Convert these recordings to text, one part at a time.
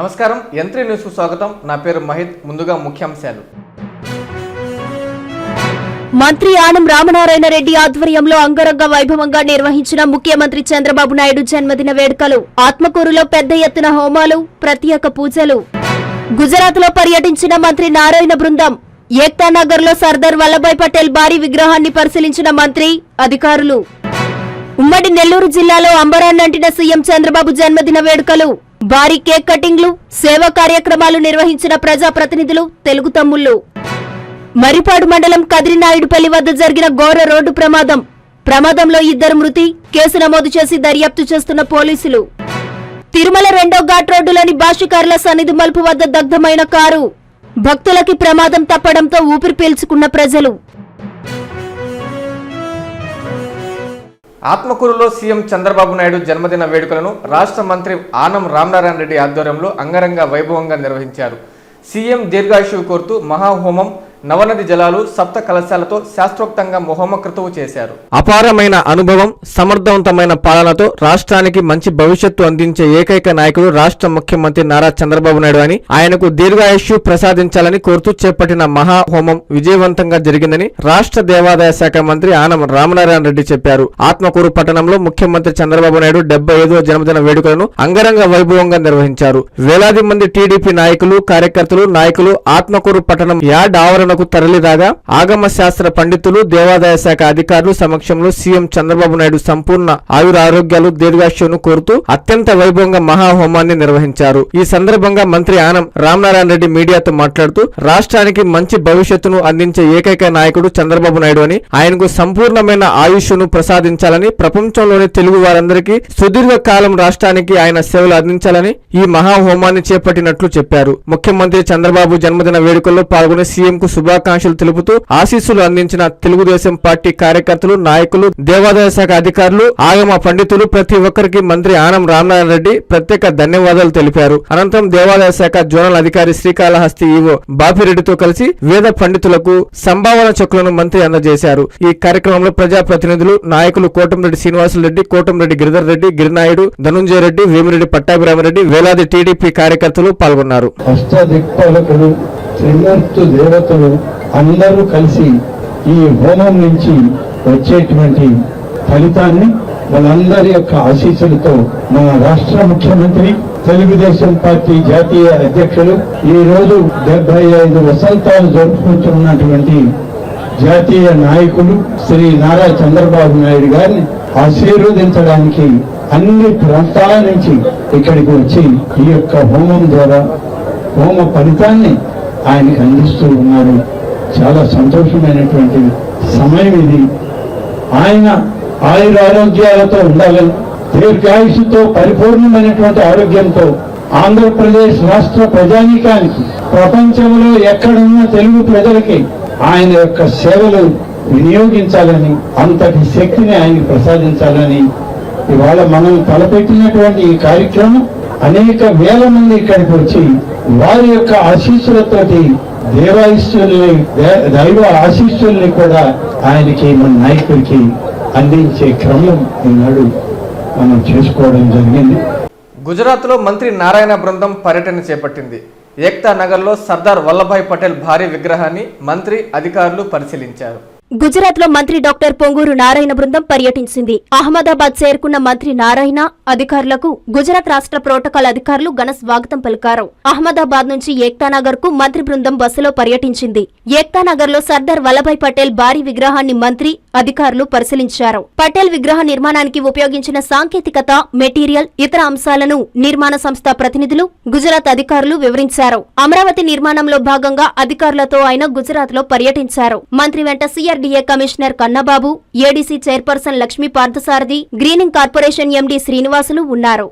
నమస్కారం. యంత్రి న్యూస్కు స్వాగతం. నా పేరు మహిత్. ముందుగా ముఖ్యాంశాలు. మంత్రి ఆనం రామనారాయణ రెడ్డి ఆధ్వర్యంలో అంగరంగ వైభవంగా నిర్వహించిన ముఖ్యమంత్రి చంద్రబాబు నాయుడు జన్మదిన వేడుకలు ఆత్మకూరులో పెద్ద ఎత్తున హోమాలు ప్రత్యేక పూజలు. గుజరాత్లో పర్యటించిన మంత్రి నారాయణ బృందం ఏక్తా నగర్లో సర్దార్ వల్లభాయ్ పటేల్ భారీ విగ్రహాన్ని పరిశీలించిన మంత్రి అధికారులు. ఉమ్మడి నెల్లూరు జిల్లాలో అంబరాన్నంటిన సీఎం చంద్రబాబు జన్మదిన వేడుకలు భారీ కేక్ కటింగ్లు సేవా కార్యక్రమాలు నిర్వహించిన ప్రజాప్రతినిధులు తెలుగు తమ్ముళ్ళు మరిపాడు మండలం కదిరినాయుడుపల్లి వద్ద జరిగిన ఘోర రోడ్డు ప్రమాదం. ప్రమాదంలో ఇద్దరు మృతి కేసు నమోదు చేసి దర్యాప్తు చేస్తున్న పోలీసులు. తిరుమల రెండో ఘాట్ రోడ్డులోని భాష్యకారుల సన్నిధి మలుపు వద్ద దగ్ధమైన కారు. భక్తులకి ప్రమాదం తప్పడంతో ఊపిరి పీల్చుకున్న ప్రజలు. ఆత్మకూరులో సీఎం చంద్రబాబు నాయుడు జన్మదిన వేడుకలను రాష్ట్ర మంత్రి ఆనం రామనారాయణ రెడ్డి ఆధ్వర్యంలో అంగరంగ వైభవంగా నిర్వహించారు. సీఎం దీర్ఘాయుషు కోరుతూ మహాహోమం నవనది జలాలు సప్త కలశాలతో శాస్త్రోక్తంగా మొహోమకృతువు చేశారు. అపారమైన అనుభవం సమర్థవంతమైన పాలనతో రాష్ట్రానికి మంచి భవిష్యత్తు అందించే ఏకైక నాయకుడు రాష్ట్ర ముఖ్యమంత్రి నారా చంద్రబాబు నాయుడు అని ఆయనకు దీర్ఘాయుష్యు ప్రసాదించాలని కోరుతూ చేపట్టిన మహాహోమం విజయవంతంగా జరిగిందని రాష్ట్ర దేవాదాయ శాఖ మంత్రి ఆనం రామనారాయణ రెడ్డి చెప్పారు. ఆత్మకూరు పట్టణంలో ముఖ్యమంత్రి చంద్రబాబు నాయుడు డెబ్బై ఐదవ జన్మదిన వేడుకలను అంగరంగ వైభవంగా నిర్వహించారు. వేలాది మంది టీడీపీ నాయకులు కార్యకర్తలు నాయకులు ఆత్మకూరు పట్టణం యార్డ్ ఆందోళనకు తరలిరాగా ఆగమ శాస్త్ర పండితులు దేవాదాయ శాఖ అధికారులు సమక్షంలో సీఎం చంద్రబాబు నాయుడు సంపూర్ణ ఆయుర ఆరోగ్యాలు దీర్ఘాశ్యను కోరుతూ అత్యంత వైభవంగా మహాహోమాన్ని నిర్వహించారు. ఈ సందర్భంగా మంత్రి ఆనం రామనారాయణ రెడ్డి మీడియాతో మాట్లాడుతూ రాష్ట్రానికి మంచి భవిష్యత్తును అందించే ఏకైక నాయకుడు చంద్రబాబు నాయుడు అని ఆయనకు సంపూర్ణమైన ఆయుష్ను ప్రసాదించాలని ప్రపంచంలోని తెలుగు వారందరికీ సుదీర్ఘ కాలం రాష్ట్రానికి ఆయన సేవలు అందించాలని ఈ మహాహోమాన్ని చేపట్టినట్లు చెప్పారు. ముఖ్యమంత్రి చంద్రబాబు జన్మదిన వేడుకల్లో పాల్గొనే సీఎం కు శుభాకాంక్షలు తెలుపుతూ ఆశీస్సులు అందించిన తెలుగుదేశం పార్టీ కార్యకర్తలు నాయకులు దేవాదాయ శాఖ అధికారులు ఆగమ పండితులు ప్రతి ఒక్కరికి మంత్రి ఆనం రామనారాయణ రెడ్డి ప్రత్యేక ధన్యవాదాలు తెలిపారు. అనంతరం దేవాదాయ శాఖ జోనల్ అధికారి శ్రీకాళహస్తి ఈవో బాపిరెడ్డితో కలిసి వేద పండితులకు సంభావన చెక్కులను మంత్రి అందజేశారు. ఈ కార్యక్రమంలో ప్రజాప్రతినిధులు నాయకులు కోటంరెడ్డి శ్రీనివాసులరెడ్డి కోటంరెడ్డి గిరిధర్ రెడ్డి గిరినాయుడు ధనుంజయ రెడ్డి వేమిరెడ్డి పట్టాభిరామరెడ్డి వేలాది టీడీపీ కార్యకర్తలు పాల్గొన్నారు. త్రిమూర్తు దేవతలు అందరూ కలిసి ఈ హోమం నుంచి వచ్చేటువంటి ఫలితాన్ని వాళ్ళందరి యొక్క ఆశీస్సులతో మన రాష్ట్ర ముఖ్యమంత్రి తెలుగుదేశం పార్టీ జాతీయ అధ్యక్షులు ఈ రోజు డెబ్బై ఐదు వసంతాలు జరుపుకుంటున్నటువంటి జాతీయ నాయకులు శ్రీ నారా చంద్రబాబు నాయుడు గారిని ఆశీర్వదించడానికి అన్ని ప్రాంతాల నుంచి ఇక్కడికి వచ్చి ఈ యొక్క హోమం ద్వారా హోమ ఫలితాన్ని ఆయనకి అందిస్తూ ఉన్నారు చాలా సంతోషమైనటువంటి సమయం ఇది. ఆయన ఆయుర ఆరోగ్యాలతో ఉండాలని దీర్ఘాయుషుతో పరిపూర్ణమైనటువంటి ఆరోగ్యంతో ఆంధ్రప్రదేశ్ రాష్ట్ర ప్రజానీకానికి ప్రపంచంలో ఎక్కడున్న తెలుగు ప్రజలకి ఆయన యొక్క సేవలు వినియోగించాలని అంతటి శక్తిని ఆయన ప్రసాదించాలని ఇవాళ మనం తలపెట్టినటువంటి ఈ కార్యక్రమం అనేక వేల మంది ఇక్కడికి వచ్చి వారి యొక్క ఆశీస్సులతోటి దేవాయిస్తుల్ని దైవ ఆశీస్సుల్ని కూడా ఆయనకి మన నాయకుడికి అందించే క్రమం ఈనాడు మనం చేసుకోవడం జరిగింది. గుజరాత్లో మంత్రి నారాయణ బృందం పర్యటన చేపట్టింది. ఏక్తా నగర్లో సర్దార్ వల్లభాయ్ పటేల్ భారీ విగ్రహాన్ని మంత్రి అధికారులు పరిశీలించారు. గుజరాత్లో మంత్రి డాక్టర్ పొంగూరు నారాయణ బృందం పర్యటించింది. అహ్మదాబాద్ చేరుకున్న మంత్రి నారాయణ అధికారులకు గుజరాత్ రాష్ట్ర ప్రోటోకాల్ అధికారులు ఘన స్వాగతం పలికారు. అహ్మదాబాద్ నుంచి ఏక్తానగర్కు మంత్రి బృందం బస్సులో పర్యటించింది. ఏక్తానగర్ లో సర్దార్ వల్లభాయ్ పటేల్ భారీ విగ్రహాన్ని మంత్రి అధికారులు పరిశీలించారు పటేల్ విగ్రహ నిర్మాణానికి ఉపయోగించిన సాంకేతికత మెటీరియల్ ఇతర అంశాలను నిర్మాణ సంస్థ ప్రతినిధులు గుజరాత్ అధికారులు వివరించారు అమరావతి నిర్మాణంలో భాగంగా అధికారులతో ఆయన గుజరాత్ లో పర్యటించారు మంత్రి వెంట CRDA commissioner Kannababu ADC chairperson Lakshmi Parthasarathi greening corporation MD Srinivasulu ఉన్నారు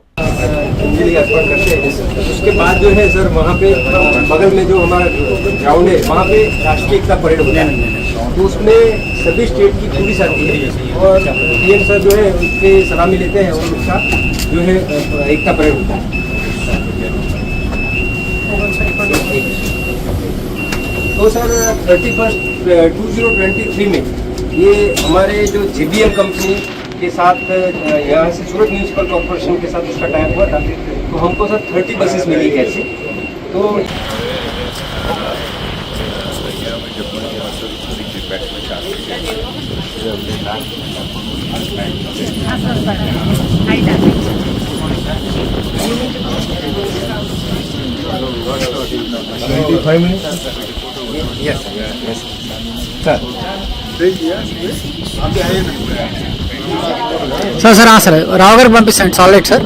के लिए अर्पण करते हैं उसके बाद जो है सर वहाँ पे बगल में जो हमारा ग्राउंड है वहाँ पे राष्ट्रीय एकता परेड होता है। तो उसमें सभी स्टेट की पुलिस आती है। और पीएम सर जो है उसके सलामी लेते हैं और उसका जो है, एकता परेड होता है। तो sir thirty first two zero twenty three में ये हमारे जो जे बी एम कंपनी के साथ यहाँ से सूरत म्यूनसिपल कॉर्पोरेशन के साथ उसका टाइप हुआ था। तो हमको सर थर्टी बसेस मिली कैसे तो సార్ సార్ ఆ, సార్ రావు గారికి పంపిస్తాను సార్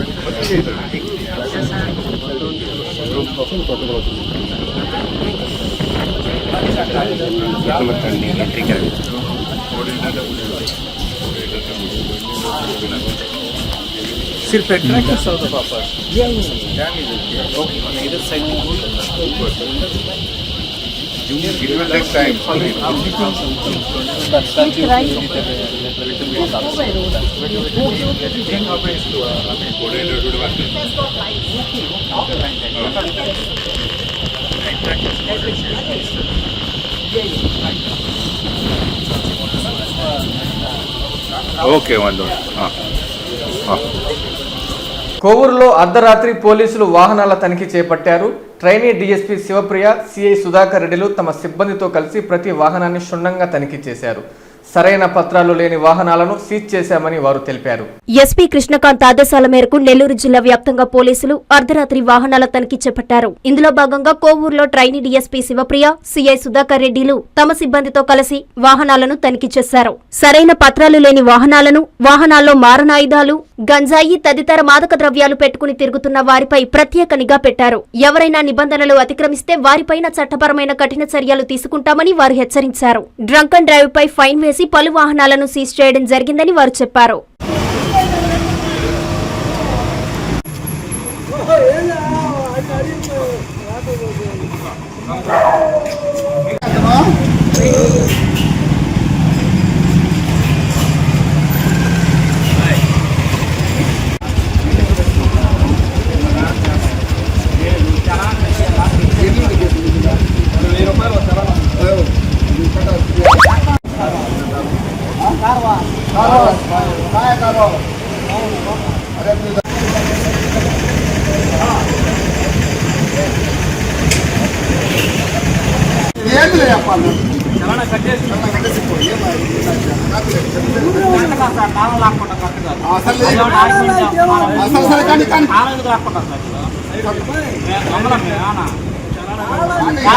ಕಲೆಕ್ಟರ್ ಎಂಟ್ರಿ ಕರೆಕ್ಟ್ सिर्फ़ attract south of upper okay on either side junior it will take time Thank you. Okay కోవూరులో అర్ధరాత్రి పోలీసులు వాహనాల తనిఖీ చేపట్టారు. Trainee DSP Shivapriya CI Sudhakar రెడ్డిలు తమ సిబ్బందితో కలిసి ప్రతి వాహనాన్ని క్షుణ్ణంగా తనిఖీ చేశారు. సరైన పత్రాలు లేని వాహనాలను సీజ్ చేశామని వారు తెలిపారు. ఎస్పీ కృష్ణకాంత్ ఆదేశాల మేరకు నెల్లూరు జిల్లా వ్యాప్తంగా పోలీసులు అర్ధరాత్రి వాహనాల తనిఖీ చేపట్టారు. ఇందులో భాగంగా కోవూరులో trainee DSP Shivapriya CI Sudhakar రెడ్డిలు తమ సిబ్బందితో కలిసి వాహనాలను తనిఖీ చేశారు. సరైన పత్రాలు లేని వాహనాలను వాహనాల్లో మారణాయుధాలు గంజాయి తదితర మాదక ద్రవ్యాలు పెట్టుకుని తిరుగుతున్న వారిపై ప్రత్యేక నిఘా పెట్టారు. ఎవరైనా నిబంధనలు అతిక్రమిస్తే వారిపైన చట్టపరమైన కఠిన చర్యలు తీసుకుంటామని వారు హెచ్చరించారు. డ్రంక్ అండ్ డ్రైవ్ పై ఫైన్ వేసి పలు వాహనాలను సీజ్ చేయడం జరిగిందని వారు చెప్పారు.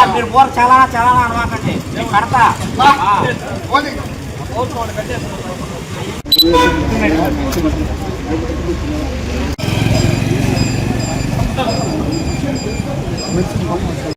మీరు పోరు చాలా చాలా మెచ్చు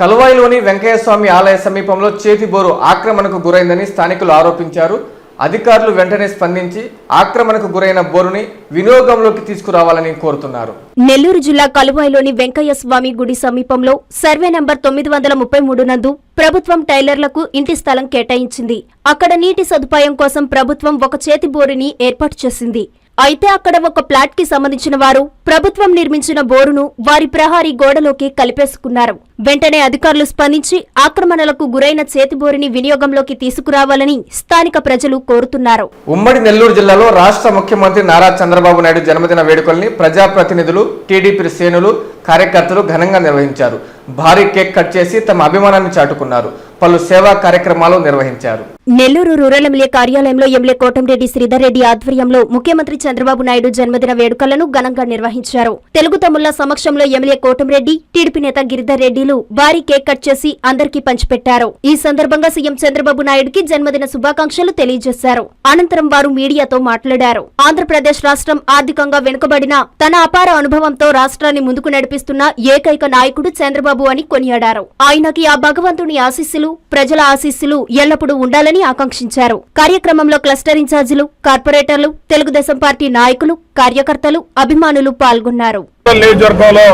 కలువాయిలోని వెంకయ్యస్వామి ఆలయ సమీపంలో చేతిబోరు ఆక్రమణకు గురైందని స్థానికులు ఆరోపించారు. అధికారులు వెంటనే స్పందించి ఆక్రమణకు గురైన బోరుని వినియోగంలోకి తీసుకురావాలని కోరుతున్నారు. నెల్లూరు జిల్లా కలువాయిలోని వెంకయ్య స్వామి గుడి సమీపంలో సర్వే నంబర్ తొమ్మిది వందల ముప్పై మూడు నందు ప్రభుత్వం టైలర్లకు ఇంటి స్థలం కేటాయించింది. అక్కడ నీటి సదుపాయం కోసం ప్రభుత్వం ఒక చేతి బోరుని ఏర్పాటు చేసింది. అయితే అక్కడ ఒక ప్లాట్కి సంబంధించిన వారు ప్రభుత్వం నిర్మించిన బోరును వారి ప్రహారీ గోడలోకి కలిపేసుకున్నారు. వెంటనే అధికారులు స్పందించి ఆక్రమణలకు గురైన చేతిబోరిని వినియోగంలోకి తీసుకురావాలని స్థానిక ప్రజలు కోరుతున్నారు. ఉమ్మడి నెల్లూరు జిల్లాలో రాష్ట్ర ముఖ్యమంత్రి నారా చంద్రబాబు నాయుడు జన్మదిన వేడుకల్ని ప్రజాప్రతినిధులు టీడీపీ శ్రేణులు కార్యకర్తలు ఘనంగా నిర్వహించారు. భారీ కేక్ కట్ చేసి తమ అభిమానాన్ని చాటుకున్నారు. పలు సేవా కార్యక్రమాలు నిర్వహించారు. నెల్లూరు రూరల్ ఎమ్మెల్యే కార్యాలయంలో ఎమ్మెల్యే కోటంరెడ్డి శ్రీధర్ రెడ్డి ఆధ్వర్యంలో ముఖ్యమంత్రి చంద్రబాబు నాయుడు జన్మదిన వేడుకలను ఘనంగా నిర్వహించారు. తెలుగు తమ్ముళ్ళ సమక్షంలో ఎమ్మెల్యే కోటంరెడ్డి టీడీపీ నేత గిరిధర్ రెడ్డిలు భారీ కేక్ కట్ చేసి అందరికీ పంచిపెట్టారు. ఈ సందర్భంగా సీఎం చంద్రబాబు నాయుడుకి జన్మదిన శుభాకాంక్షలు తెలియజేశారు. అనంతరం వారు మీడియాతో మాట్లాడారు. ఆంధ్రప్రదేశ్ రాష్ట్రం ఆర్థికంగా వెనుకబడిన తన అపార అనుభవంతో రాష్ట్రాన్ని ముందుకు నడిపిస్తున్న ఏకైక నాయకుడు చంద్రబాబు అని కొనియాడారు. ఆయనకి ఆ భగవంతుని ఆశీస్సులు ప్రజల ఆశీస్సులు ఎల్లప్పుడూ ఉండాలని ఆకాంక్షించారు. కార్యక్రమంలో క్లస్టర్ ఇన్ఛార్జీలు కార్పొరేటర్లు తెలుగుదేశం పార్టీ నాయకులు కార్యకర్తలు అభిమానులు పాల్గొన్నారు. నియోజకవర్గంలో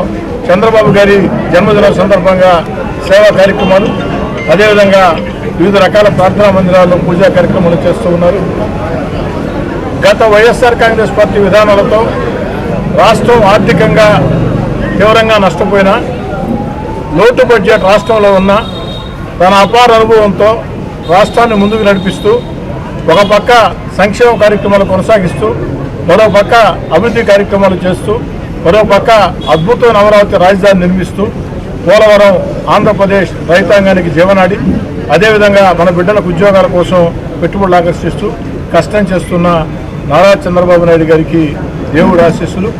చంద్రబాబు గారి జన్మదిన సందర్భంగా సేవా కార్యక్రమాలు అదేవిధంగా వివిధ రకాల ప్రార్థనా మందిరాల్లో పూజా కార్యక్రమాలు చేస్తూ ఉన్నారు. గత వైఎస్ఆర్ కాంగ్రెస్ పార్టీ విధానాలతో రాష్ట్రం ఆర్థికంగా తీవ్రంగా నష్టపోయినా లోటు బడ్జెట్ రాష్ట్రంలో ఉన్న తన అపార అనుభవంతో రాష్ట్రాన్ని ముందుకు నడిపిస్తూ ఒక పక్క సంక్షేమ కార్యక్రమాలు కొనసాగిస్తూ మరో పక్క అభివృద్ధి కార్యక్రమాలు చేస్తూ మరో పక్క అద్భుతమైన అమరావతి రాజధాని నిర్మిస్తూ పోలవరం ఆంధ్రప్రదేశ్ రైతాంగానికి జీవనాడి అదేవిధంగా మన బిడ్డలకు ఉద్యోగాల కోసం పెట్టుబడులు ఆకర్షిస్తూ కష్టం చేస్తున్న నారా చంద్రబాబు నాయుడు గారికి దేవుడు ఆశీస్సులు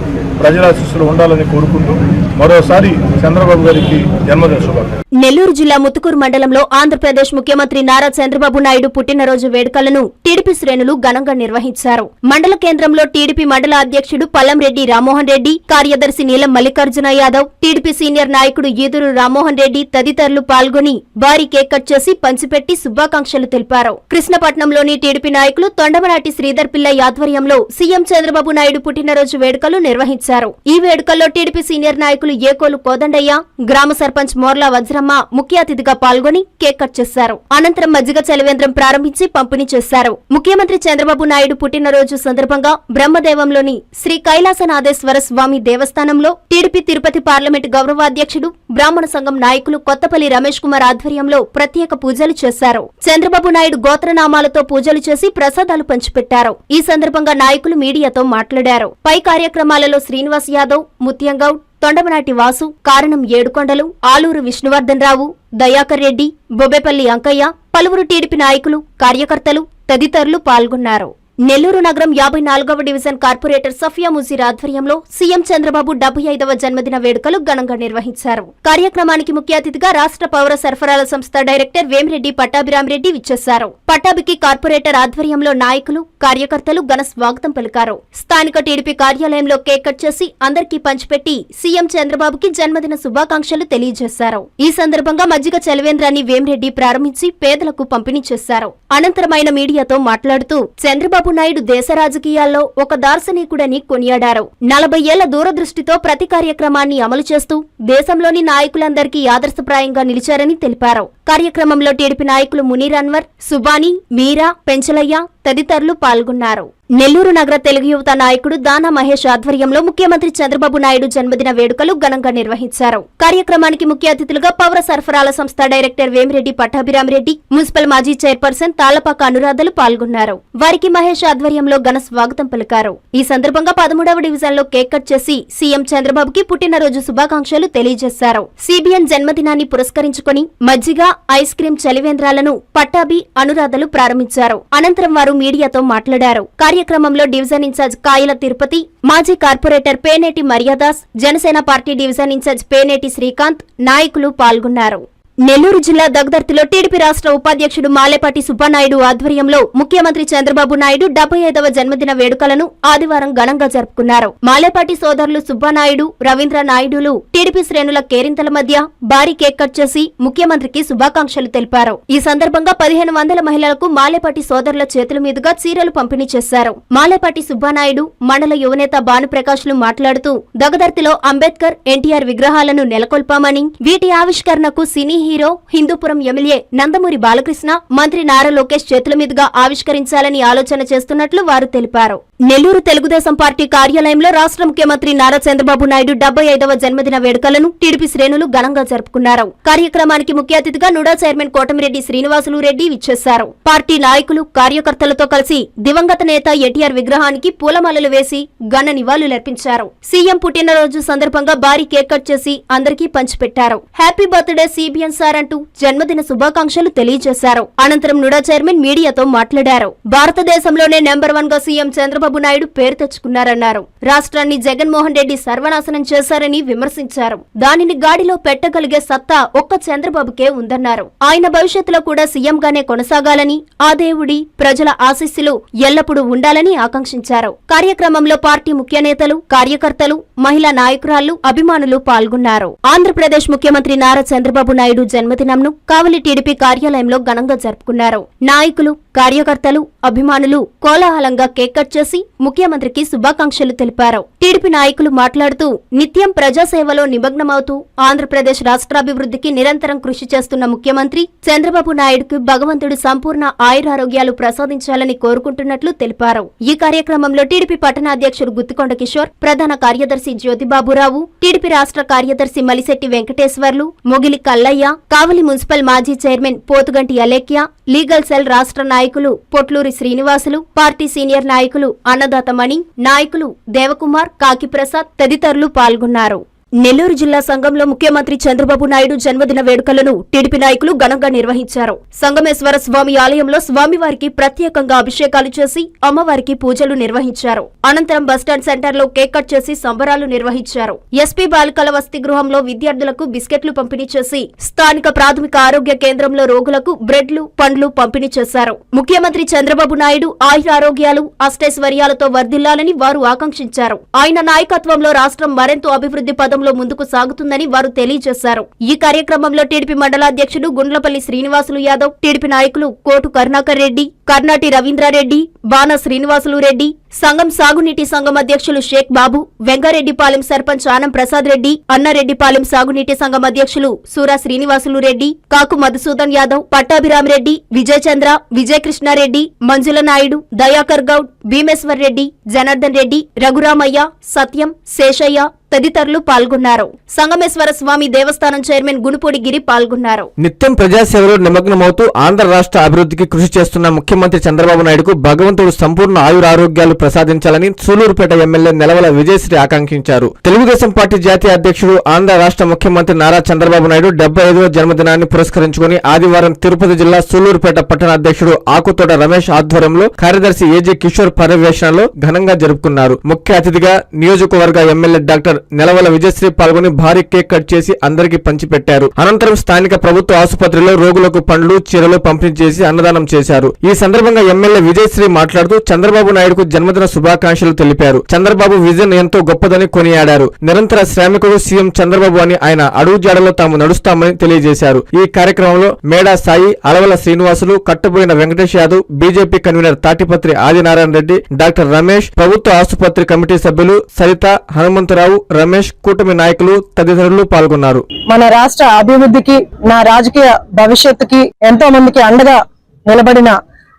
ప్రజల ఆశీస్సులు ఉండాలని కోరుకుంటూ మరోసారి చంద్రబాబు గారికి జన్మదిన శుభాకాంక్షలు. నెల్లూరు జిల్లా ముతుకూరు మండలంలో ఆంధ్రప్రదేశ్ ముఖ్యమంత్రి నారా చంద్రబాబు నాయుడు పుట్టినరోజు వేడుకలను టీడీపీ శ్రేణులు ఘనంగా నిర్వహించారు. మండల కేంద్రంలో టీడీపీ మండల అధ్యక్షుడు పల్లంరెడ్డి రామ్మోహన్ రెడ్డి కార్యదర్శి నీలం మల్లికార్జున యాదవ్ టీడీపీ సీనియర్ నాయకుడు ఈదురు రామ్మోహన్ రెడ్డి తదితరులు పాల్గొని భారీ కేక్ కట్ చేసి పంచిపెట్టి శుభాకాంక్షలు తెలిపారు. కృష్ణపట్నంలోని టీడీపీ నాయకులు తొండమనాటి శ్రీధర్ పిల్ల ఆధ్వర్యంలో సీఎం చంద్రబాబు నాయుడు పుట్టినరోజు వేడుకలు నిర్వహించారు. ఈ వేడుకల్లో టీడీపీ సీనియర్ నాయకులు ఏకోలు కోదండయ్య గ్రామ సర్పంచ్ మోర్లా వజ్రమ్మ ముఖ్య అతిథిగా పాల్గొని కేక్ కట్ చేశారు. అనంతరం మజ్జిగ చలివేంద్రం ప్రారంభించి పంపిణీ చేశారు. ముఖ్యమంత్రి చంద్రబాబు నాయుడు పుట్టినరోజు సందర్భంగా బ్రహ్మదేవంలోని శ్రీ కైలాసనాథేశ్వర స్వామి దేవస్థానంలో టీడీపీ తిరుపతి పార్లమెంటు గౌరవాధ్యక్షుడు బ్రాహ్మణ సంఘం నాయకులు కొత్తపల్లి రమేష్ కుమార్ ఆధ్వర్యంలో ప్రత్యేక పూజలు చేశారు. చంద్రబాబు నాయుడు గోత్రనామాలతో పూజలు చేసి ప్రసాదాలు పంచిపెట్టారు. ఈ సందర్భంగా నాయకులు మీడియాతో మాట్లాడారు. పై కార్యక్రమాలలో శ్రీనివాస్ యాదవ్ ముత్యంగౌడ్ తొండమనాటి వాసు కారణం ఏడుకొండలు ఆలూరు విష్ణువర్ధన్ రావు దయాకర్ రెడ్డి బొబ్బేపల్లి అంకయ్య పలువురు టీడీపీ నాయకులు కార్యకర్తలు తదితరులు పాల్గొన్నారు. నెల్లూరు నగరం యాభై నాలుగవ డివిజన్ కార్పొరేటర్ సఫియా ముజీర్ ఆధ్వర్యంలో సీఎం చంద్రబాబు డెబ్బై ఐదవ జన్మదిన వేడుకలు ఘనంగా నిర్వహించారు. కార్యక్రమానికి ముఖ్య అతిథిగా రాష్ట్ర పౌర సరఫరాల సంస్థ డైరెక్టర్ వేమిరెడ్డి పట్టాభిరామిరెడ్డి విచ్చేశారు. పట్టాభికి కార్పొరేటర్ ఆధ్వర్యంలో నాయకులు కార్యకర్తలు ఘన స్వాగతం పలికారు. స్థానిక టీడీపీ కార్యాలయంలో కేక్ కట్ చేసి అందరికీ పంచిపెట్టి సీఎం చంద్రబాబుకి జన్మదిన శుభాకాంక్షలు తెలియజేశారు. ఈ సందర్భంగా మజ్జిగ చలవేంద్రాన్ని వేమిరెడ్డి ప్రారంభించి పేదలకు పంపిణీ చేశారు. అనంతరమైన మీడియాతో మాట్లాడుతూ చంద్రబాబు నాయుడు దేశ రాజకీయాల్లో ఒక దార్శనికుడని కొనియాడారు. నలభై ఏళ్ళ దూరదృష్టితో ప్రతి కార్యక్రమాన్ని అమలు చేస్తూ దేశంలోని నాయకులందరికీ ఆదర్శప్రాయంగా నిలిచారని తెలిపారు. కార్యక్రమంలో టీడీపీ నాయకులు మునీర్ అన్వర్ సుబానీ మీరా పెంచలయ్య తదితరులు పాల్గొన్నారు. నెల్లూరు నగర తెలుగు యువత నాయకుడు దానా మహేష్ ఆధ్వర్యంలో ముఖ్యమంత్రి చంద్రబాబు నాయుడు జన్మదిన వేడుకలు ఘనంగా నిర్వహించారు. కార్యక్రమానికి ముఖ్య అతిథులుగా పౌర సరఫరాల సంస్థ డైరెక్టర్ వేమిరెడ్డి పట్టాభిరామిరెడ్డి మున్సిపల్ మాజీ చైర్పర్సన్ తాళ్ళపాక అనురాధలు పాల్గొన్నారు. వారికి మహేష్ ఆధ్వర్యంలో ఘన స్వాగతం పలికారు. ఈ సందర్భంగా పదమూడవ డివిజన్లో కేక్ కట్ చేసి సీఎం చంద్రబాబుకి పుట్టినరోజు శుభాకాంక్షలు తెలియజేశారు. సిబిఎన్ జన్మదినాన్ని పురస్కరించుకొని మజ్జిగ ఐస్ క్రీం చలివేంద్రాలను పట్టాభి అనురాధలు ప్రారంభించారు. అనంతరం వారు మీడియాతో మాట్లాడారు. కార్యక్రమంలో డివిజన్ ఇన్ఛార్జ్ కాయల తిరుపతి మాజీ corporator Peneti Maryadas Janasena party division incharge Peneti Srikanth నాయకులు పాల్గొన్నారు. నెల్లూరు జిల్లా దగదర్తిలో టీడీపీ రాష్ట్ర ఉపాధ్యక్షుడు మాలేపాటి సుబ్బానాయుడు ఆధ్వర్యంలో ముఖ్యమంత్రి చంద్రబాబు నాయుడు డెబ్బై ఐదవ జన్మదిన వేడుకలను ఆదివారం ఘనంగా జరుపుకున్నారు. మాలేపాటి సోదరులు సుబ్బానాయుడు రవీంద్ర నాయుడులు టీడీపీ శ్రేణుల కేరింతల మధ్య భారీ కేక్ కట్ చేసి ముఖ్యమంత్రికి శుభాకాంక్షలు తెలిపారు. ఈ సందర్భంగా పదిహేను వందల మహిళలకు మాలేపాటి సోదరుల చేతుల మీదుగా చీరలు పంపిణీ చేశారు. మాలేపాటి సుబ్బానాయుడు మండల యువనేత భానుప్రకాష్లు మాట్లాడుతూ దగదర్తిలో అంబేద్కర్ ఎన్టీఆర్ విగ్రహాలను నెలకొల్పామని వీటి ఆవిష్కరణకు cine hero Hindupur MLA Nandamuri Balakrishna మంత్రి నారా లోకేష్ చేతుల మీదుగా ఆవిష్కరించాలని ఆలోచన చేస్తున్నట్లు వారు తెలిపారు. నెల్లూరు తెలుగుదేశం పార్టీ కార్యాలయంలో రాష్ట్ర ముఖ్యమంత్రి నారా చంద్రబాబు నాయుడు డెబ్బై ఐదవ జన్మదిన వేడుకలను టీడీపీ శ్రేణులు ఘనంగా జరుపుకున్నారు. కార్యక్రమానికి ముఖ్య అతిథిగా నుడా చైర్మన్ కోటమిరెడ్డి శ్రీనివాసులు రెడ్డి విచ్చేశారు. పార్టీ నాయకులు కార్యకర్తలతో కలిసి దివంగత నేత ఎన్టీఆర్ విగ్రహానికి పూలమాలలు వేసి ఘన నివాళులర్పించారు సీఎం పుట్టినరోజు సందర్భంగా భారీ కేక్ కట్ చేసి అందరికీ పంచిపెట్టారు. హ్యాపీ బర్త్డే సిబిఎన్ జన్మదినం సార్ అంటూ జన్మదిన శుభాకాంక్షలు తెలియజేశారు. అనంతరం నుడా చైర్మన్ మీడియాతో మాట్లాడారు. భారతదేశంలోనే నెంబర్ వన్గా సీఎం చంద్రబాబు నాయుడు పేరు తెచ్చుకున్నారన్నారు. రాష్ట్రాన్ని జగన్మోహన్ రెడ్డి సర్వనాశనం చేశారని విమర్శించారు. దానిని గాడిలో పెట్టగలిగే సత్తా ఒక్క చంద్రబాబుకే ఉందన్నారు. ఆయన భవిష్యత్తులో కూడా సీఎం గానే కొనసాగాలని ఆ దేవుడి ప్రజల ఆశీస్సులు ఎల్లప్పుడూ ఉండాలని ఆకాంక్షించారు. కార్యక్రమంలో పార్టీ ముఖ్య నేతలు కార్యకర్తలు మహిళా నాయకురాళ్ళు అభిమానులు పాల్గొన్నారు. ఆంధ్రప్రదేశ్ ముఖ్యమంత్రి నారా చంద్రబాబు నాయుడు నాయుడు జన్మదినంను కావలి టీడీపీ కార్యాలయంలో ఘనంగా జరుపుకున్నారు. నాయకులు కార్యకర్తలు అభిమానులు కోలాహలంగా కేక్ కట్ చేసి ముఖ్యమంత్రికి శుభాకాంక్షలు తెలిపారు. టీడీపీ నాయకులు మాట్లాడుతూ నిత్యం ప్రజాసేవలో నిమగ్నమవుతూ ఆంధ్రప్రదేశ్ రాష్ట్రాభివృద్ధికి నిరంతరం కృషి చేస్తున్న ముఖ్యమంత్రి చంద్రబాబు నాయుడుకు భగవంతుడు సంపూర్ణ ఆయురారోగ్యాలు ప్రసాదించాలని కోరుకుంటున్నట్లు తెలిపారు. ఈ కార్యక్రమంలో టీడీపీ పట్టణ అధ్యక్షుడు గుత్తికొండ కిషోర్ ప్రధాన కార్యదర్శి జ్యోతిబాబురావు టీడీపీ రాష్ట్ర కార్యదర్శి మలిశెట్టి వెంకటేశ్వర్లు మొగిలి కల్లయ్య కావలి మున్సిపల్ మాజీ chairman Pothuganti Alekhya legal cell రాష్ట్ర నాయకులు పొట్లూరి శ్రీనివాసులు పార్టీ సీనియర్ నాయకులు అన్నదాత మణి నాయకులు దేవకుమార్ కాకిప్రసాద్ తదితరులు పాల్గొన్నారు. నెల్లూరు జిల్లా సంఘంలో ముఖ్యమంత్రి చంద్రబాబు నాయుడు జన్మదిన వేడుకలను టీడీపీ నాయకులు ఘనంగా నిర్వహించారు. సంగమేశ్వర స్వామి ఆలయంలో స్వామివారికి ప్రత్యేకంగా అభిషేకాలు చేసి అమ్మవారికి పూజలు నిర్వహించారు. అనంతరం బస్టాండ్ సెంటర్లో కేక్ కట్ చేసి సంబరాలు నిర్వహించారు. ఎస్పీ బాలికల వసతి గృహంలో విద్యార్థులకు బిస్కెట్లు పంపిణీ చేసి స్థానిక ప్రాథమిక ఆరోగ్య కేంద్రంలో రోగులకు బ్రెడ్లు పండ్లు పంపిణీ చేశారు. ముఖ్యమంత్రి చంద్రబాబు నాయుడు ఆయురారోగ్యాలు అష్టైశ్వర్యాలతో వర్ధిల్లాలని వారు ఆకాంక్షించారు. ఆయన నాయకత్వంలో రాష్ట్రం మరెంతో అభివృద్ధి పదం పదంలో ముందుకు సాగుతుందని వారు తెలియజేశారు. ఈ కార్యక్రమంలో టీడీపీ మండలాధ్యక్షుడు గుండ్లపల్లి శ్రీనివాసులు యాదవ్ టీడీపీ నాయకులు కోటు కరుణాకర్ రెడ్డి కర్నాటి రవీంద్రారెడ్డి బాణ శ్రీనివాసులు రెడ్డి సంఘం సాగునీటి సంఘం అధ్యక్షులు షేక్ బాబు వెంగారెడ్డిపాలెం సర్పంచ్ ఆనం ప్రసాద్ రెడ్డి అన్నారెడ్డిపాలెం సాగునీటి సంఘం అధ్యక్షులు సూరా శ్రీనివాసులు రెడ్డి కాకు మధుసూదన్ యాదవ్ పట్టాభిరామ్ రెడ్డి విజయచంద్ర విజయకృష్ణారెడ్డి మంజుల నాయుడు దయాకర్ గౌడ్ భీమేశ్వర్ రెడ్డి జనార్దన్ రెడ్డి రఘురామయ్య సత్యం శేషయ్య తదితరులు పాల్గొన్నారు. సంగమేశ్వర స్వామి దేవస్థానం చైర్మన్ గుణపూడి గిరి పాల్గొన్నారు. నిత్యం ప్రజాసేవలో నిమగ్నమవుతూ ఆంధ్ర రాష్ట్ర అభివృద్ధికి కృషి చేస్తున్న ముఖ్యమంత్రి చంద్రబాబు నాయుడుకు భగవంతుడు సంపూర్ణ ఆయురారోగ్యాలు ప్రసాదించాలని సూలూరుపేట ఎమ్మెల్యే నెలవల విజయశ్రీ ఆకాంక్షించారు. తెలుగుదేశం పార్టీ జాతీయ అధ్యక్షుడు ఆంధ్ర రాష్ట్ర ముఖ్యమంత్రి నారా చంద్రబాబు నాయుడు డెబ్బై ఐదవ జన్మదినాన్ని పురస్కరించుకుని ఆదివారం తిరుపతి జిల్లా సూలూరుపేట పట్టణ అధ్యక్షుడు ఆకుతోట రమేష్ ఆధ్వర్యంలో కార్యదర్శి ఏజే కిషోర్ పర్యవేక్షణలో ఘనంగా జరుపుకున్నారు. ముఖ్య అతిథిగా నియోజకవర్గ ఎమ్మెల్యే డాక్టర్ నెలవల విజయశ్రీ పాల్గొని భారీ కేక్ కట్ చేసి అందరికీ పంచిపెట్టారు. అనంతరం స్థానిక ప్రభుత్వ ఆసుపత్రిలో రోగులకు పండ్లు చీరలు పంపిణీ చేసి అన్నదానం చేశారు. ఈ సందర్భంగా ఎమ్మెల్యే విజయశ్రీ మాట్లాడుతూ చంద్రబాబు నాయుడుకు జన్మదిన శుభాకాంక్షలు తెలిపారు. చంద్రబాబు విజన్ ఎంతో గొప్పదని కొనియాడారు. నిరంతర శ్రామికుడు సీఎం చంద్రబాబు అని ఆయన అడుగు జాడలో తాము నడుస్తామని తెలియజేశారు. ఈ కార్యక్రమంలో Meda Sai Alavala Srinivasulu Kattaboina Venkatesh Yadav BJP convener Tatipatri Adinarayana Reddy doctor Ramesh ప్రభుత్వ ఆసుపత్రి కమిటీ సభ్యులు సరిత హనుమంతరావు రమేష్ కూటమి నాయకులు తదితరులు పాల్గొన్నారు. మన రాష్ట్ర అభివృద్ధికి నా రాజకీయ భవిష్యత్తుకి ఎంతో మందికి అండగా నిలబడిన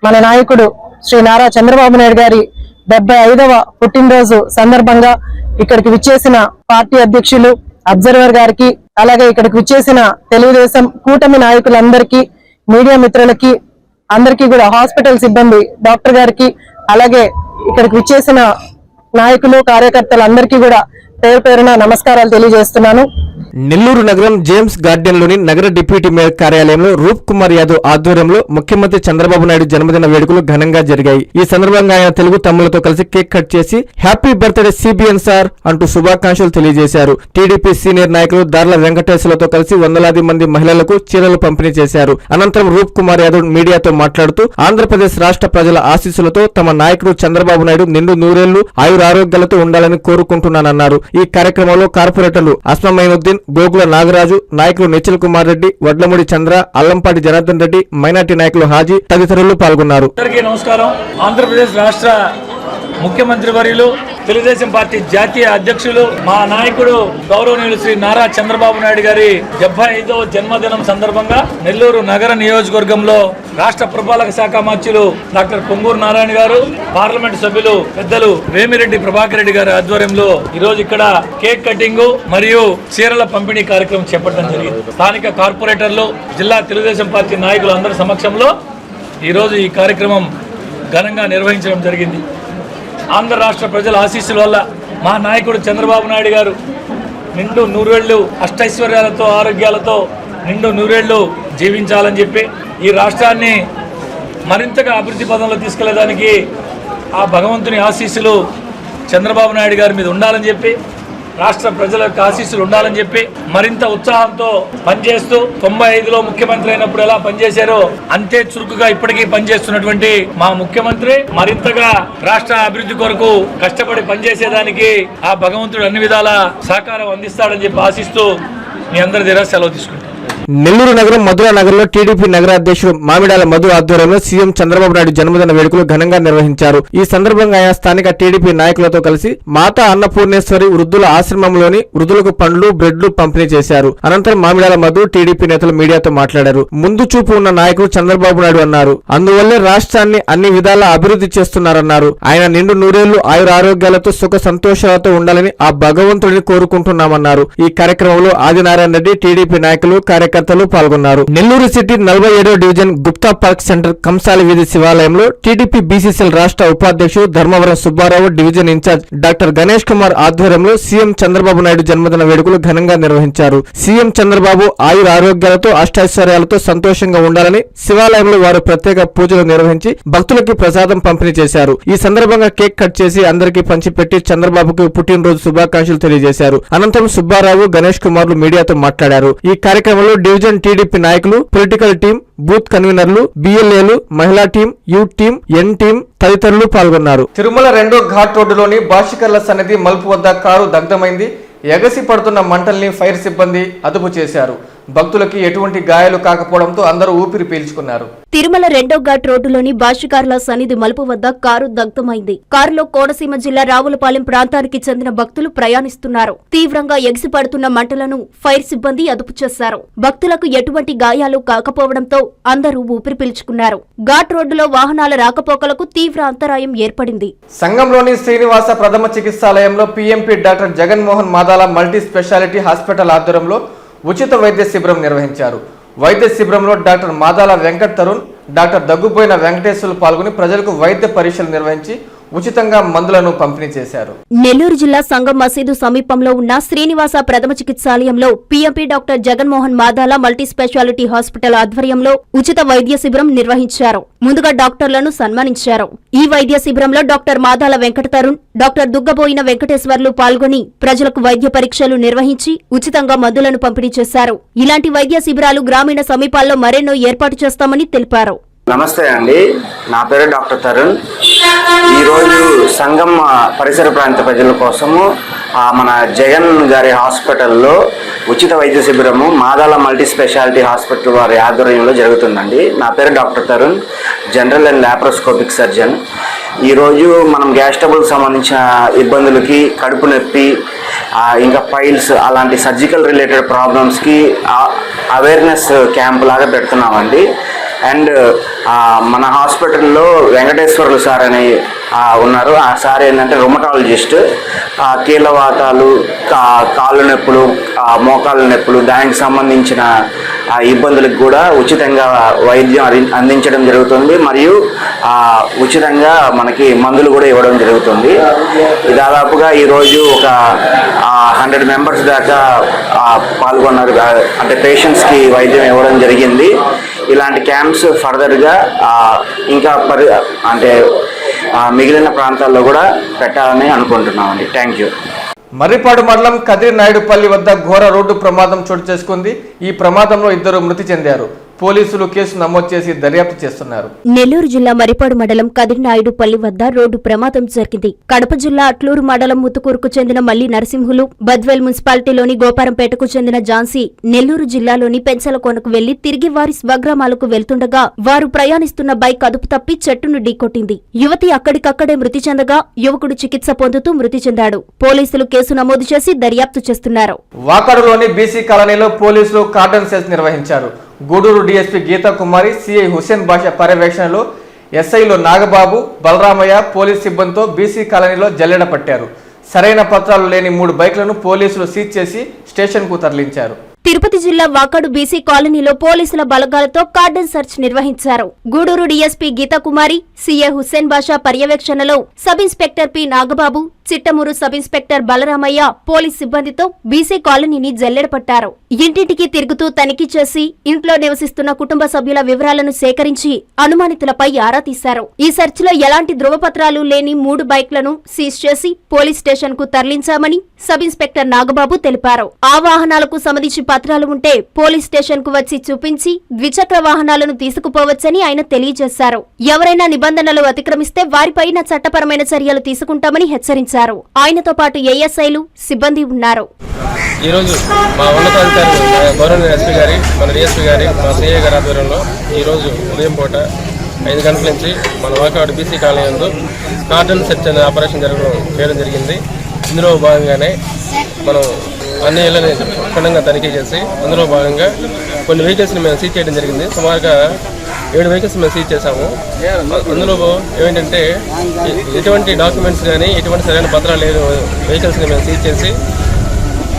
మన నాయకుడు శ్రీ నారా చంద్రబాబు నాయుడు గారి డెబ్బై ఐదవ పుట్టినరోజు సందర్భంగా ఇక్కడికి విచ్చేసిన పార్టీ అధ్యక్షులు అబ్జర్వర్ గారికి అలాగే ఇక్కడికి విచ్చేసిన తెలుగుదేశం కూటమి నాయకులందరికీ మీడియా మిత్రులకి అందరికీ కూడా హాస్పిటల్ సిబ్బంది డాక్టర్ గారికి అలాగే ఇక్కడికి విచ్చేసిన నాయకులు కార్యకర్తలందరికీ కూడా పేరు పేరున నమస్కారాలు తెలియజేస్తున్నాను. నెల్లూరు నగరం జేమ్స్ గార్డెన్లోని నగర డిప్యూటీ మేయర్ కార్యాలయంలో రూప్ కుమార్ యాదవ్ ఆధ్వర్యంలో ముఖ్యమంత్రి చంద్రబాబు నాయుడు జన్మదిన వేడుకలు ఘనంగా జరిగాయి. ఈ సందర్భంగా ఆయన తెలుగు తమ్ములతో కలిసి కేక్ కట్ చేసి హ్యాపీ బర్త్డే సిబిఎన్ సార్ అంటూ శుభాకాంక్షలు తెలియజేశారు. టీడీపీ సీనియర్ నాయకులు దార్ల వెంకటేశ్వరతో కలిసి వందలాది మంది మహిళలకు చీరలు పంపిణీ చేశారు. అనంతరం రూప్ కుమార్ యాదవ్ మీడియాతో మాట్లాడుతూ ఆంధ్రప్రదేశ్ రాష్ట్ర ప్రజల ఆశీస్సులతో తమ నాయకుడు చంద్రబాబు నాయుడు నిండు నూరేళ్ళు ఆయురారోగ్యాలతో ఉండాలని కోరుకుంటున్నానన్నారు. ఈ కార్యక్రమంలో కార్పొరేటర్లు అస్మమైనుద్దీన్ గోగుల నాగరాజు నాయకులు నిఖిల్ కుమార్ రెడ్డి వడ్లమూడి చంద్ర అల్లంపాటి జనార్దన్ రెడ్డి మైనార్టీ నాయకులు హాజీ తదితరులు పాల్గొన్నారు. నమస్కారం. ఆంధ్రప్రదేశ్ రాష్ట్ర ముఖ్యమంత్రి వర్యులు తెలుగుదేశం పార్టీ జాతీయ అధ్యక్షులు మా నాయకుడు గౌరవనీయులు శ్రీ నారా చంద్రబాబు నాయుడు గారి డెబ్బై ఐదవ జన్మదినం సందర్భంగా నెల్లూరు నగర నియోజకవర్గంలో రాష్ట్ర పురపాలక శాఖ మంత్రులు డాక్టర్ పొంగూరు నారాయణ గారు పార్లమెంట్ సభ్యులు పెద్దలు వేమిరెడ్డి ప్రభాకర్ రెడ్డి గారి ఆధ్వర్యంలో ఈ రోజు ఇక్కడ కేక్ కటింగ్ మరియు చీరల పంపిణీ కార్యక్రమం చేపట్టడం జరిగింది. స్థానిక కార్పొరేటర్లు జిల్లా తెలుగుదేశం పార్టీ నాయకులు అందరి సమక్షంలో ఈరోజు ఈ కార్యక్రమం ఘనంగా నిర్వహించడం జరిగింది. ఆంధ్ర రాష్ట్ర ప్రజల ఆశీస్సుల వల్ల మా నాయకుడు చంద్రబాబు నాయుడు గారు నిండు నూరేళ్ళు అష్టైశ్వర్యాలతో ఆరోగ్యాలతో నిండు నూరేళ్ళు జీవించాలని చెప్పి ఈ రాష్ట్రాన్ని మరింతగా అభివృద్ధి పదంలో తీసుకెళ్ళేదానికి ఆ భగవంతుని ఆశీస్సులు చంద్రబాబు నాయుడు గారి మీద ఉండాలని చెప్పి రాష్ట్ర ప్రజల యొక్క ఆశీస్సులు ఉండాలని చెప్పి మరింత ఉత్సాహంతో పనిచేస్తూ తొంభై ఐదులో ముఖ్యమంత్రి అయినప్పుడు ఎలా పనిచేశారో అంతే చురుకుగా ఇప్పటికీ పనిచేస్తున్నటువంటి మా ముఖ్యమంత్రి మరింతగా రాష్ట్ర అభివృద్ధి కొరకు కష్టపడి పనిచేసేదానికి ఆ భగవంతుడు అన్ని విధాల సహకారం అందిస్తాడని చెప్పి ఆశిస్తూ మీ అందరి దగ్గర సెలవు తీసుకుంటాం నెల్లూరు నగరం మధుర నగరంలో టీడీపీ నగర అధ్యక్షుడు మామిడాల మధు ఆధ్వర్యంలో సీఎం చంద్రబాబు నాయుడు జన్మదిన వేడుకలు ఘనంగా నిర్వహించారు. ఈ సందర్భంగా ఆయన స్థానిక టీడీపీ నాయకులతో కలిసి మాతా అన్నపూర్ణేశ్వరి వృద్ధుల ఆశ్రమంలోని వృద్ధులకు పండ్లు బ్రెడ్లు పంపిణీ చేశారు. అనంతరం మామిడాల మధు టీడీపీ నేతలు మీడియాతో మాట్లాడారు. ముందు చూపు ఉన్న నాయకుడు చంద్రబాబు నాయుడు అన్నారు. అందువల్లే రాష్ట్రాన్ని అన్ని విధాలా అభివృద్ధి చేస్తున్నారన్నారు. ఆయన నిండు నూరేళ్ళు ఆయుర ఆరోగ్యాలతో సుఖ సంతోషాలతో ఉండాలని ఆ భగవంతుడిని కోరుకుంటున్నామన్నారు. ఈ కార్యక్రమంలో ఆదినారాయణ రెడ్డి టీడీపీ నాయకులు కార్యకర్తలు పాల్గొన్నారు. నెల్లూరు సిటీ నలభై ఏడో డివిజన్ గుప్తా పార్క్ సెంటర్ కంసాలి వీధి శివాలయంలో టీడీపీ బీసీసీఎల్ రాష్ట్ర ఉపాధ్యక్షుడు Dharmavaram Subbarao division incharge doctor Ganesh Kumar ఆధ్వర్యంలో సీఎం చంద్రబాబు నాయుడు జన్మదిన వేడుకలు ఘనంగా నిర్వహించారు. సీఎం చంద్రబాబు ఆయుర ఆరోగ్యాలతో అష్టైశ్వర్యాలతో సంతోషంగా ఉండాలని శివాలయంలో వారు ప్రత్యేక పూజలు నిర్వహించి భక్తులకి ప్రసాదం పంపిణీ చేశారు. ఈ సందర్భంగా కేక్ కట్ చేసి అందరికీ పంచిపెట్టి చంద్రబాబుకు పుట్టినరోజు శుభాకాంక్షలు తెలియజేశారు. అనంతరం సుబ్బారావు గణేష్ కుమార్లు మీడియాతో మాట్లాడారు. ఈ కార్యక్రమంలో డివిజన్ టీడీపీ నాయకులు పొలిటికల్ టీం బూత్ కన్వీనర్లు బిఎల్ఏలు మహిళా team youth team N team తదితరులు పాల్గొన్నారు. తిరుమల రెండో ఘాట్ రోడ్డులోని భాషికర్ల సన్నిధి మలుపు వద్ద కారు దగ్ధమైంది. ఎగసి పడుతున్న మంటల్ని ఫైర్ సిబ్బంది అదుపు చేశారు. భక్తులకి ఎటువంటి గాయాలు కాకపోవడంతో అందరూ ఊపిరి పీల్చుకున్నారు. తిరుమల రెండో ఘాట్ రోడ్డులోని భాష్యకారుల సన్నిధి మలుపు వద్ద కారు దగ్ధమైంది. కారులో కోనసీమ జిల్లా రావులపాలెం ప్రాంతానికి చెందిన భక్తులు ప్రయాణిస్తున్నారు. తీవ్రంగా ఎగిసిపడుతున్న మంటలను ఫైర్ సిబ్బంది అదుపు చేశారు. భక్తులకు ఎటువంటి గాయాలు కాకపోవడంతో అందరూ ఊపిరి పీల్చుకున్నారు. ఘాట్ రోడ్డులో వాహనాల రాకపోకలకు తీవ్ర అంతరాయం ఏర్పడింది. సంఘంలోని శ్రీనివాస ప్రథమ చికిత్సాలయంలో PMP doctor Jaganmohan Madala multi speciality hospital ఆధ్వర్యంలో ఉచిత వైద్య శిబిరం నిర్వహించారు. వైద్య శిబిరంలో డాక్టర్ మాదాల వెంకట్ తరుణ్ డాక్టర్ దగ్గుపోయిన వెంకటేశ్వర్లు పాల్గొని ప్రజలకు వైద్య పరీక్షలు నిర్వహించి ఉచితంగా మందులను పంపిణీ చేశారు. నెల్లూరు జిల్లా సంగం మసీదు సమీపంలో ఉన్న శ్రీనివాస ప్రథమ చికిత్సాలయంలో PMP doctor Jaganmohan Madala multi speciality hospital ఆధ్వర్యంలో ఉచిత వైద్య శిబిరం నిర్వహించారు. ముందుగా డాక్టర్లను సన్మానించారు. ఈ వైద్య శిబిరంలో డాక్టర్ మాదాల వెంకట తరుణ్ డాక్టర్ దుగ్గబోయిన వెంకటేశ్వర్లు పాల్గొని ప్రజలకు వైద్య పరీక్షలు నిర్వహించి ఉచితంగా మందులను పంపిణీ చేశారు. ఇలాంటి వైద్య శిబిరాలు గ్రామీణ సమీపాల్లో మరెన్నో ఏర్పాటు చేస్తామని తెలిపారు. నమస్తే అండి. నా పేరు డాక్టర్ తరుణ్. ఈరోజు సంగం పరిసర ప్రాంత ప్రజల కోసము మన జగన్ గారి హాస్పిటల్లో ఉచిత వైద్య శిబిరము మాదాల మల్టీ స్పెషాలిటీ హాస్పిటల్ వారి ఆధ్వర్యంలో జరుగుతుందండి. నా పేరు doctor Tarun general and laparoscopic surgeon. ఈరోజు మనం గ్యాస్ట్రబుల్ సంబంధించిన ఇబ్బందులకి కడుపు నొప్పి ఇంకా ఫైల్స్ అలాంటి సర్జికల్ రిలేటెడ్ ప్రాబ్లమ్స్కి అవేర్నెస్ క్యాంప్ లాగా పెడుతున్నామండి. అండ్ మన హాస్పిటల్లో వెంకటేశ్వర్లు సార్ అని ఉన్నారు. ఆ సార్ ఏంటంటే రొమటాలజిస్ట్. కీళ్ళవాతాలు కా- కాళ్ళు నొప్పులు ఆ, మోకాళ్ళ నొప్పులు దానికి సంబంధించిన ఆ, ఇబ్బందులకు కూడా ఉచితంగా వైద్యం అంది- అందించడం జరుగుతుంది. మరియు ఉచితంగా మనకి మందులు కూడా ఇవ్వడం జరుగుతుంది. దాదాపుగా ఈరోజు ఒక హండ్రెడ్ మెంబర్స్ దాకా పాల్గొన్నారు. అంటే పేషెంట్స్కి వైద్యం ఇవ్వడం జరిగింది. ఇలాంటి క్యాంప్స్ ఫర్దర్గా ఇంకా పరి అంటే మిగిలిన ప్రాంతాల్లో కూడా పెట్టాలని అనుకుంటున్నామండి. Thank you. మర్రిపాడు మండలం కదిరి నాయుడుపల్లి వద్ద ఘోర రోడ్డు ప్రమాదం చోటు చేసుకుంది. ఈ ప్రమాదంలో ఇద్దరు మృతి చెందారు. పోలీసులు కేసు నమోదు చేసి దర్యాప్తు చేస్తున్నారు. నెల్లూరు జిల్లా మరిపాడు మండలం కదిరినాయుడుపల్లి వద్ద రోడ్డు ప్రమాదం జరిగింది. కడప జిల్లా అట్లూరు మండలం ముత్తుకూరుకు చెందిన మల్లి నరసింహులు బద్వేల్ మున్సిపాలిటీలోని గోపారంపేటకు చెందిన ఝాన్సీ నెల్లూరు జిల్లాలోని పెంచలకోనకు వెళ్ళి తిరిగి వారి స్వగ్రామాలకు వెళ్తుండగా వారు ప్రయాణిస్తున్న బైక్ అదుపు తప్పి చెట్టును ఢీకొట్టింది. యువతి అక్కడికక్కడే మృతి చెందగా యువకుడు చికిత్స పొందుతూ మృతి చెందాడు. పోలీసులు కేసు నమోదు చేసి దర్యాప్తు చేస్తున్నారు. వాకాడులోని బీసీ కాలనీలో పోలీసులు కార్డన్ నిర్వహించారు. గూడూరు డీఎస్పీ గీతా కుమారి సిఐ హుసేన్ బాషా పర్యవేక్షణలో ఎస్ఐలో నాగబాబు బలరామయ్య పోలీస్ సిబ్బందితో బీసీ కాలనీలో జల్లెడ పట్టారు. సరైన పత్రాలు లేని మూడు బైక్లను పోలీసులు సీజ్ చేసి స్టేషన్కు తరలించారు. తిరుపతి జిల్లా వాకాడు బీసీ కాలనీలో పోలీసుల బలగాలతో కార్డన్ సెర్చ్ నిర్వహించారు. గూడూరు డీఎస్పీ గీతాకుమారి సీఏ హుస్సేన్ బాషా పర్యవేక్షణలో sub inspector P Nagababu Chittamuru sub inspector Balaramaiah police సిబ్బందితో బీసీ కాలనీని జల్లెడపట్టారు. ఇంటింటికి తిరుగుతూ తనిఖీ చేసి ఇంట్లో నివసిస్తున్న కుటుంబ సభ్యుల వివరాలను సేకరించి అనుమానితులపై ఆరా తీశారు. ఈ సెర్చ్లో ఎలాంటి ధృవపత్రాలు లేని మూడు బైక్లను సీజ్ చేసి పోలీస్ స్టేషన్కు తరలించామని సబ్ ఇన్స్పెక్టర్ నాగబాబు తెలిపారు. ఆ వాహనాలకు సంబంధించి పత్రాలు ఉంటే పోలీస్ స్టేషన్కు వచ్చి చూపించి ద్విచక్ర వాహనాలను తీసుకుపోవచ్చని ఆయన తెలియజేశారు. ఎవరైనా నిబంధనలు అతిక్రమిస్తే వారిపైన చట్టపరమైన చర్యలు తీసుకుంటామని హెచ్చరించారు. ఆయనతో పాటు ఏఎస్ఐలు సిబ్బంది ఉన్నారు. ఈరోజు మా ఉన్నతాధికారి గవర్నర్ ఎస్పీ గారి మన డిఎస్పీ గారి మా సిఐ గారి ఆధ్వర్యంలో ఈరోజు ఉదయం పూట ఐదు గంటల నుంచి మన వాకాడు బీసీ కాలనీ యందు కార్డన్ సెర్చ్ అనే ఆపరేషన్ జరగడం చేయడం జరిగింది. ఇందులో భాగంగానే మనం అన్ని ఇళ్ళని క్షుణ్ణంగా తనిఖీ చేసి అందులో భాగంగా కొన్ని వెహికల్స్ని మేము సీజ్ చేయడం జరిగింది. సుమారుగా ఏడు వెహికల్స్ మేము సీజ్ చేశాము. అందులో ఏమిటంటే ఎటువంటి డాక్యుమెంట్స్ కానీ ఎటువంటి సరైన పత్రాలు లేని వెహికల్స్ని మేము సీజ్ చేసి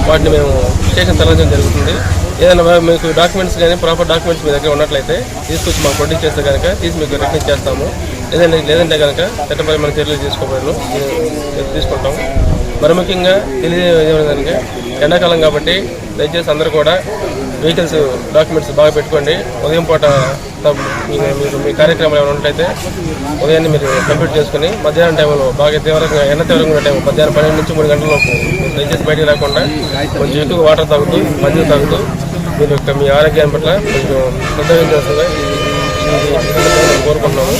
వాటిని మేము స్టేషన్ తరలించడం జరుగుతుంది. ఏదైనా మీకు డాక్యుమెంట్స్ కానీ ప్రాపర్ డాక్యుమెంట్స్ మీ దగ్గర ఉన్నట్లయితే తీసుకొచ్చి మాకు ప్రొడ్యూస్ చేస్తే కనుక తీసి మీకు రిటర్న్ చేస్తాము. లేదంటే లేదంటే కనుక చట్టపరమైన చర్యలు తీసుకోబడను తీసుకుంటాము. మరి ముఖ్యంగా తెలియజేయడానికి ఎండాకాలం కాబట్టి దయచేసి అందరూ కూడా వెహికల్స్ డాక్యుమెంట్స్ బాగా పెట్టుకోండి. ఉదయం పూట మీ- మీరు మీ కార్యక్రమాలు ఏమైనా ఉంటే ఉదయాన్నే మీరు కంప్లీట్ చేసుకుని మధ్యాహ్నం టైంలో బాగా తీవ్రంగా ఎండ తీవ్రంగా ఉన్న టైం మధ్యాహ్నం పన్నెండు నుంచి మూడు గంటల లోపు దయచేసి బయటికి రాకుండా కొంచెం ఎక్కువ వాటర్ తాగుతూ మందులు తాగుతూ మీరు మీ ఆరోగ్యాన్ని పట్ల కొంచెం శ్రద్ధ వహించాల్సిందిగా కోరుకుంటున్నాము.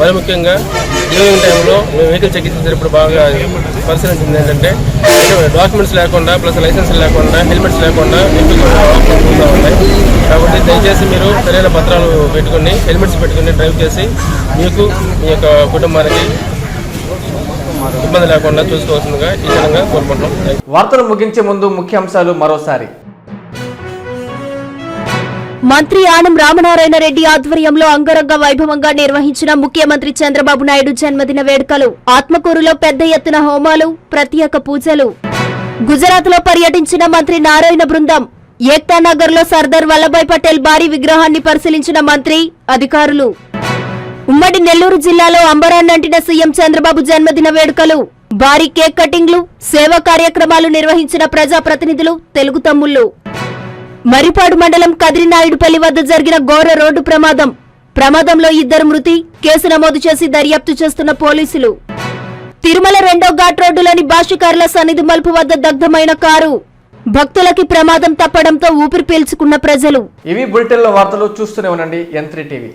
మరి ముఖ్యంగా ఈవినింగ్ టైంలో మేము వెహికల్ చెక్ చేసేటప్పుడు బాగా పరిశీలించింది ఏంటంటే డాక్యుమెంట్స్ లేకుండా ప్లస్ లైసెన్స్ లేకుండా హెల్మెట్స్ లేకుండా వెహికల్ ఉన్నాయి. కాబట్టి దయచేసి మీరు సరైన పత్రాలు పెట్టుకుని హెల్మెట్స్ పెట్టుకుని డ్రైవ్ చేసి మీకు మీ యొక్క కుటుంబానికి ఇబ్బంది లేకుండా చూసుకోవాల్సిందిగా ఈ విధంగా కోరుకుంటున్నాం. వార్తలు ముగించే ముందు ముఖ్యాంశాలు మరోసారి. మంత్రి ఆనం రామనారాయణ రెడ్డి ఆధ్వర్యంలో అంగరంగ వైభవంగా నిర్వహించిన ముఖ్యమంత్రి చంద్రబాబు నాయుడు జన్మదిన వేడుకలు ఆత్మకూరులో పెద్ద ఎత్తున హోమాలు ప్రత్యేక పూజలు. గుజరాత్లో పర్యటించిన మంత్రి నారాయణ బృందం ఏక్తా నగర్లో సర్దార్ వల్లభాయ్ పటేల్ భారీ విగ్రహాన్ని పరిశీలించిన మంత్రి అధికారులు. ఉమ్మడి నెల్లూరు జిల్లాలో అంబరాన్నంటిన సీఎం చంద్రబాబు జన్మదిన వేడుకలు భారీ కేక్ కటింగ్లు సేవా కార్యక్రమాలు నిర్వహించిన ప్రజాప్రతినిధులు తెలుగు తమ్ముళ్ళు మరిపాడు మండలం కదిరినాయుడుపల్లి వద్ద జరిగిన ఘోర రోడ్డు ప్రమాదం. ప్రమాదంలో ఇద్దరు మృతి కేసు నమోదు చేసి దర్యాప్తు చేస్తున్న పోలీసులు. తిరుమల రెండో ఘాట్ రోడ్డులోని భాష్యకారుల సన్నిధి మలుపు వద్ద దగ్ధమైన కారు. భక్తులకి ప్రమాదం తప్పడంతో ఊపిరి పీల్చుకున్న ప్రజలు. ఇవి బులెటిన్ల వార్తలు చూస్తూనే ఉండండి ఎన్ టీవీ